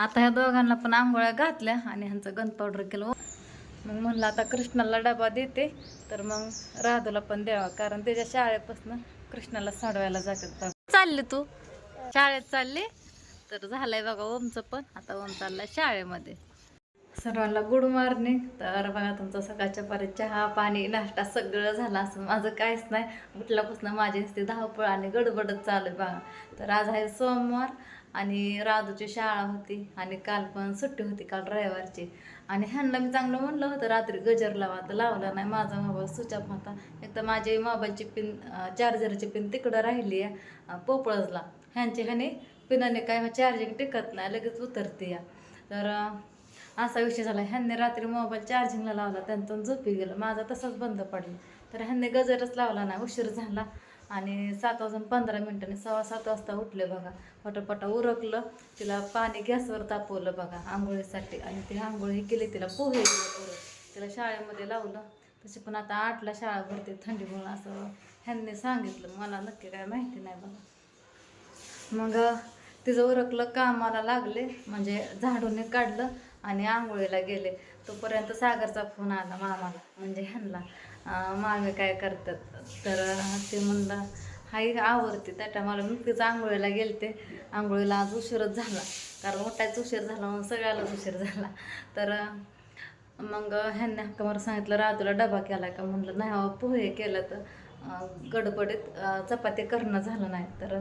आता ह्या दोघांना पण आंघोळ्या घातल्या आणि ह्यांचं गन पावडर केलं. मग म्हणलं आता कृष्णाला डबा देते. तर मग राधूला पण द्यावा कारण त्याच्या शाळेपासून कृष्णाला सोडवायला जातात चालले चालली तू? शाळेत चालली? तर झालंय बघा ओमचं पण. आता ओम चाललाय शाळेमध्ये. सर्वांना गुड मॉर्निंग. तर बघा तुमचं सकाळच्या परत चहा पाणी नाश्ता सगळं झाला असं माझं काहीच नाही. उठल्यापासून माझी नुसती धावपळ आणि गडबडच चालू आहे बघा. तर आज आहे सोमवार. आणि राधूची शाळा होती आणि काल पण सुट्टी होती काल रविवारची. आणि ह्यांना मी चांगलं म्हणलं होतं रात्री गजर लावा तर लावला नाही माझा मोबाईल स्विच ऑफ होता. एक तर माझी मोबाईलची पिन चार्जरची पिन तिकडं राहिली आहे पोपळजला. ह्यांची ह्याने पिनाने काय चार्जिंग टिकत नाही लगेच उतरते या तर असा विषय झाला. ह्यांनी रात्री मोबाईल चार्जिंगला लावला त्यांतून झोपी गेलं. माझा तसाच बंद पडला. तर ह्यांनी गजरच लावला नाही उशीर झाला. आणि सात वाजून पंधरा मिनटांनी सव्वा सात वाजता उठले बघा. पटापटा उरकलं तिला पाणी गॅसवर तापवलं बघा आंघोळीसाठी. आणि ती आंघोळी केली तिला पोहे तिला शाळेमध्ये लावलं. तशी पण आता आठला शाळा भरते थंडीमुळं असं ह्यांनी सांगितलं. मला नक्की काय माहिती नाही बघा. मग तिचं उरकलं कामाला लागले. म्हणजे झाडून काढलं आणि आंघोळीला गेले. तोपर्यंत सागरचा फोन आला मामाला म्हणजे ह्यांना. मागे काय करतात. तर ते म्हणलं हाय आवडते त्या मला मी तिचं आंघोळीला गेलते. आंघोळीला आज उशीरच झाला. कारण उठायचा उशीर झाला म्हणून सगळ्यालाच उशीर झाला. तर मग ह्यांनी हक्का मला सांगितलं राजूला डबा केला का? म्हणलं नाही पोहे केलं तर. गडबडीत चपाती करणं झालं नाही. तर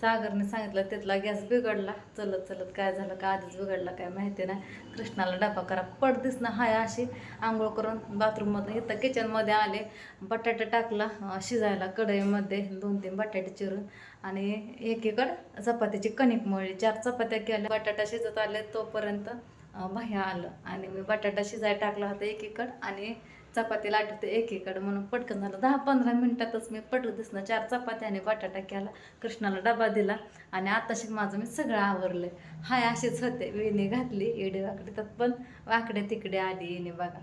सागरने सांगितलं तिथला गॅस बिघडला. चलत चलत काय झालं का आधीच बिघडला काय माहिती नाही. कृष्णाला डबा करा. पडदिस ना हाय अशी आंघोळ करून बाथरूममधून इथं किचनमध्ये आले. बटाटा टाकला शिजायला कढईमध्ये दोन तीन बटाटे चिरून. आणि एकीकडं चपात्याची कणिक मळली. चार चपात्या केल्या. बटाटा शिजत आले तोपर्यंत अं, बाह्या आलं. आणि मी बटाटा शिजाय टाकला होता एकीकड आणि चपाती लाटते एकीकडं म्हणून पटकन झालं. दहा पंधरा मिनटातच मी पट दिसणं. चार चपात्या आणि बटाटा केला. कृष्णाला डबा दिला. आणि आताशी माझं मी सगळं आवरलं. हाय अशीच होते. वेणी घातली येडे वाकडे त्यात पण वाकडे तिकडे आली येणे बघा.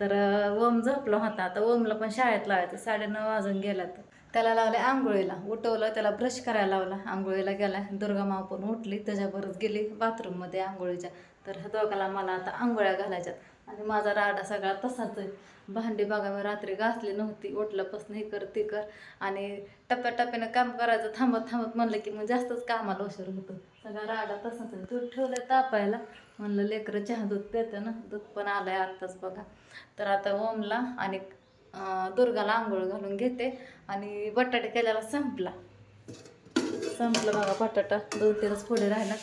तर ओम झोपला होता. आता ओमला पण शाळेत लावायचं. साडेनऊ वाजून गेला तर त्याला लावले आंघोळीला. उठवलं. त्याला ब्रश करायला लावला. आंघोळीला गेला. दुर्गा माव पण उठली त्याच्याबरोबर गेली. बाथरूममध्ये आंघोळीच्या. तर ह्या दोघाला मला आता आंघोळ्या घालायच्यात. आणि माझा राडा सगळा तसाच आहे. भांडी बघा मी रात्री घासली नव्हती. उठल्यापासून हे कर ते कर. आणि टप्प्याटप्प्यानं काम करायचं थांबत थांबत म्हणलं की मग जास्तच कामाला उशीर होतो. सगळा राडा तसाच आहे. दूध ठेवलं तापायला. म्हणलं लेकरं चहा दूध पेतं ना. दूध पण आलं आहे आत्ताच बघा. तर आता ओमला आणि दुर्गाला आंघोळ घालून घेते. आणि बटाटे केल्याला संपला. संपलं बघा बटाटा. दोन तीनच पुढे राहिला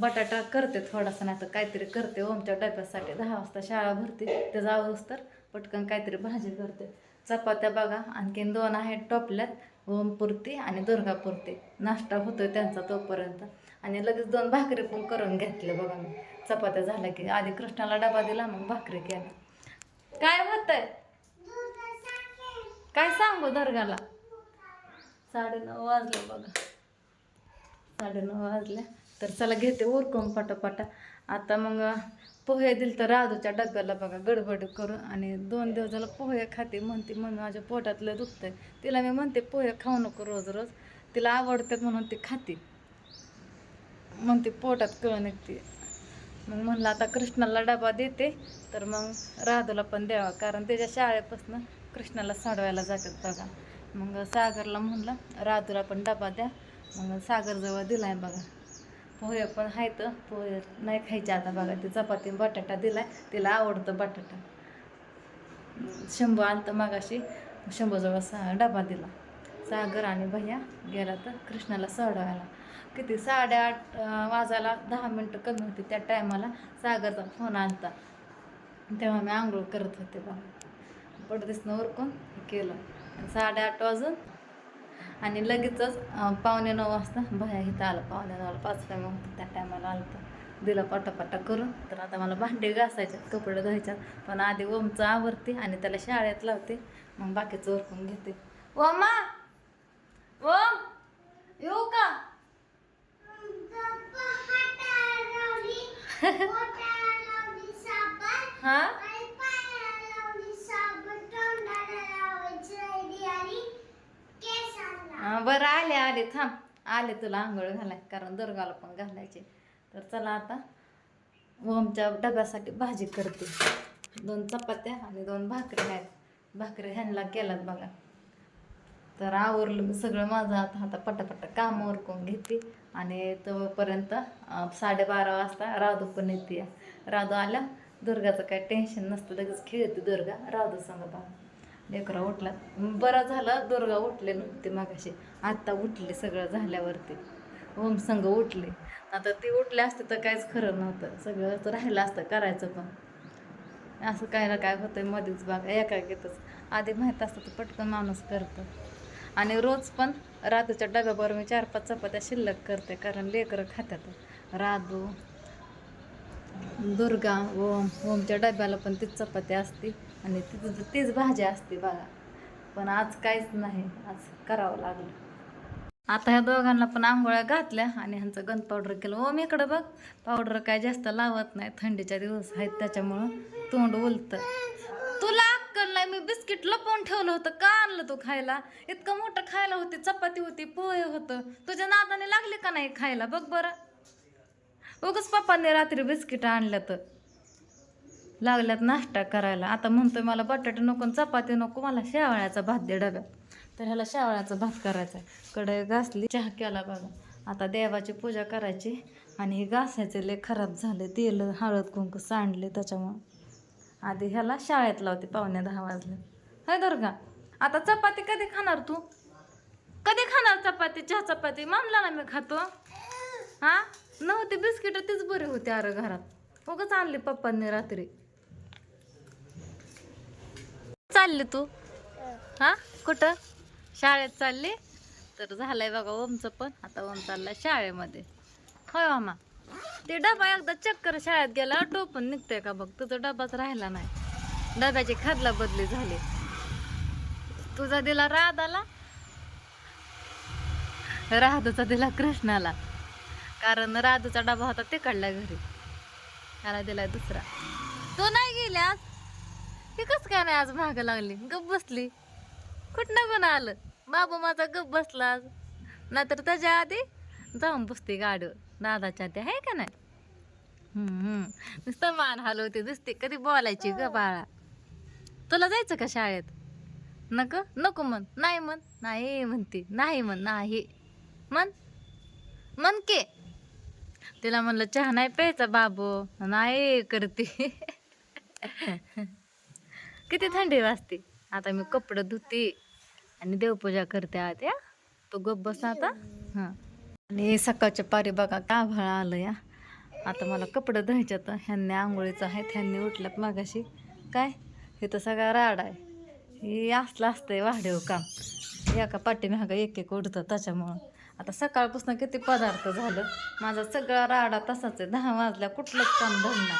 बटाटा करते थोडासा नाही तर काहीतरी करते. ओमच्या डब्यासाठी दहा वाजता शाळा भरते. ते जावंच तर पटकन काहीतरी भाजी करते. चपात्या बघा आणखीन दोन आहेत टोपल्यात. ओमपुरती आणि दुर्गापुरती नाश्ता होतोय त्यांचा तोपर्यंत. आणि लगेच दोन भाकरी पण करून घेतले बघा मी. चपात्या झाल्या की आधी कृष्णाला डबा दिला मग भाकरी केला काय होतंय? काय सांगू दर्गाला? साडेनऊ वाजले बघा. साडेनऊ वाजल्या तर चला घेते उरकून पटापटा. आता मग पोहे दिल तर राजूच्या डब्याला बघा गडबड करून आणि दोन दिवस झालं पोहे खाते म्हणते म्हणून माझ्या पोटातलं दुखतंय. तिला मी म्हणते पोहे खाऊ नको रोज रोज. तिला आवडतात म्हणून ती खाते. म्हणते पोटात कळ येते मग म्हणलं आता कृष्णाला डबा देते तर मग राधूला पण द्यावा कारण त्याच्या शाळेपासून कृष्णाला सोडवायला जातात बघा. मग सागरला म्हणलं राधूला पण डबा द्या. मग सागरजवळ दिलाय बघा. पोहे पण आहेत. पोहे नाही खायचे आता बघा. ते चपाती बटाटा दिलाय. तिला आवडतं बटाटा. शंभू आणतं मागाशी. शंभूजवळ सा डबा दिला. सागर आणि भैया गेला तर कृष्णाला सोडवायला. किती? साडेआठ वाजायला दहा मिनटं कमी होती त्या टायमाला. सागरचा फोन आणता तेव्हा मी आंघोळ करत होते बघा. पडदिसनं उरकून केलं. साडेआठ वाजून आणि लगेचच पावणे नऊ वाजता भया इथं आलं पावणे नऊला पाच टायम होतं त्या टायमाला आलं तर दिलं पटापटा करून तर आता मला भांडे घासायच्यात कपडे धुवायच्यात पण आधी ओमचं आवरते आणि त्याला शाळेत लावते. मग बाकीचं उरकून घेते. ओमा ओम! येऊ का हा हा, बरं आले थांब. आले तुला आंघोळ घालाय कारण दुर्गाला पण घालायचे. तर चला आता ओमच्या डब्यासाठी भाजी करते. दोन चपात्या आणि दोन भाकरी आहेत. भाकरी ह्यांना केल्यात बघा. तर आवरलं मी सगळं माझं आता आता पटापट काम ओरकून घेते. आणि तोपर्यंत साडेबारा वाजता राधू पण येते. राधू आल्या दुर्गाचं काय टेन्शन नसतं. लगेच खेळते दुर्गा. राधू सांगा बा लेकरा उठला बरं झालं दुर्गा उठले नव्हते मागाशी. आत्ता उठले सगळं झाल्यावरती. ओम संघ उठले. आता ती उठले असते तर काहीच खरं नव्हतं. सगळं तर राहिलं असतं करायचं पण. असं काय ना काय होतंय मध्येच बघा एका घेतच आधी माहीत असतं तर पटकन माणूस करतो. आणि रोज पण रात्रीच्या डब्याबरोबर मी चार पाच चपात्या शिल्लक करते कारण लेकरं खात्यात. राधू दुर्गा ओम ओमच्या डब्याला पण तीच चपाती असते. आणि तिथं तीच भाजी असते बघा. पण आज काहीच नाही आज करावं लागलं. आता ह्या दोघांना पण आंघोळ्या घातल्या आणि ह्यांचं गंध पावडर केलं. ओम इकडं बघ. पावडर काय जास्त लावत नाही. थंडीच्या दिवस आहेत त्याच्यामुळं तोंड उलतं तुला अक्कल नाही मी बिस्किट लपवून ठेवलं होतं. का आणलं तू खायला? इतकं मोठं खायला होती चपाती होती पोहे होतं. तुझ्या नादाने लागले का नाही खायला? बघ बरं. उगच पप्पांनी रात्री बिस्किट आणलं तर लागल्यात नाश्ता करायला. आता म्हणतोय मला बटाटे नको चपाती नको मला शेवाळ्याचा भात दे डब्यात. तर ह्याला शेवाळ्याचा भात करायचा आहे कडे घासली चहा केला बघा. आता देवाची पूजा करायची आणि हे घासायचे लय खराब झाले तेल हळद कुंकू सांडले त्याच्यामुळं. आधी ह्याला शाळेत लावते पावणे दहा वाजले. हाय दुर्गा आता चपाती कधी खाणार तू? कधी खाणार चपाती? चहा चपाती? मानला ना मी खातो. हा? नव्हती बिस्किट तीच बरी होती अरे घरात. उगाच आणली पप्पांनी रात्री. चालली तू? हा. कुठं? शाळेत चालली? तर झालंय बघा ओमचं पण. आता ओम चाललाय शाळेमध्ये. होय मामा. ते डबा एकदा चक्कर शाळेत गेला टोपण निघतोय का बघ. तुझा डबाच राहिला नाही. डब्याची खादला बदली झाली. तुझा दिला राधाला. राधूचा दिला कृष्णाला. कारण राधूचा डबा होता ते काढला घरी. त्याला दिलाय दुसरा. तो नाही गेली आज? हे कस काय नाही आज महाग लागली? गप बसली. कुठनं पण आलं. बाबा माझा गप बसला आज. नाहीतर त्याच्या आधी जाऊन बसते गाडीवर. दादाच्या त्या आहे का नाही? नुसतं मान हलवते दिसते. कधी बोलायची ग बाळा. तुला जायचं का शाळेत? नको? नको म्हण. नाही म्हण. नाही म्हणते. नाही म्हण. नाही. म्हण. म्हण के. तिला म्हणलं चहा नाही प्यायचा बाबू. नाही करते. किती थंडी वाजते? आता मी कपडे धुते आणि देवपूजा करते आता तो गप बस आता. हां. आणि सकाळच्या पारी बघा का भाळा आलं या. आता मला कपडे तर ह्यांनी आंघोळीचं आहे ह्यांनी उठल्यात मागाशी. काय? हे तर सगळा राड आहे. हे असलं असतंय वाढेव काम. एका पाठीमागं एक एक उडतं त्याच्यामुळं. आता सकाळपासून किती पदार्थ झालं. माझा सगळा राडा तसाच आहे. दहा वाजल्या कुठलंच काम धरणार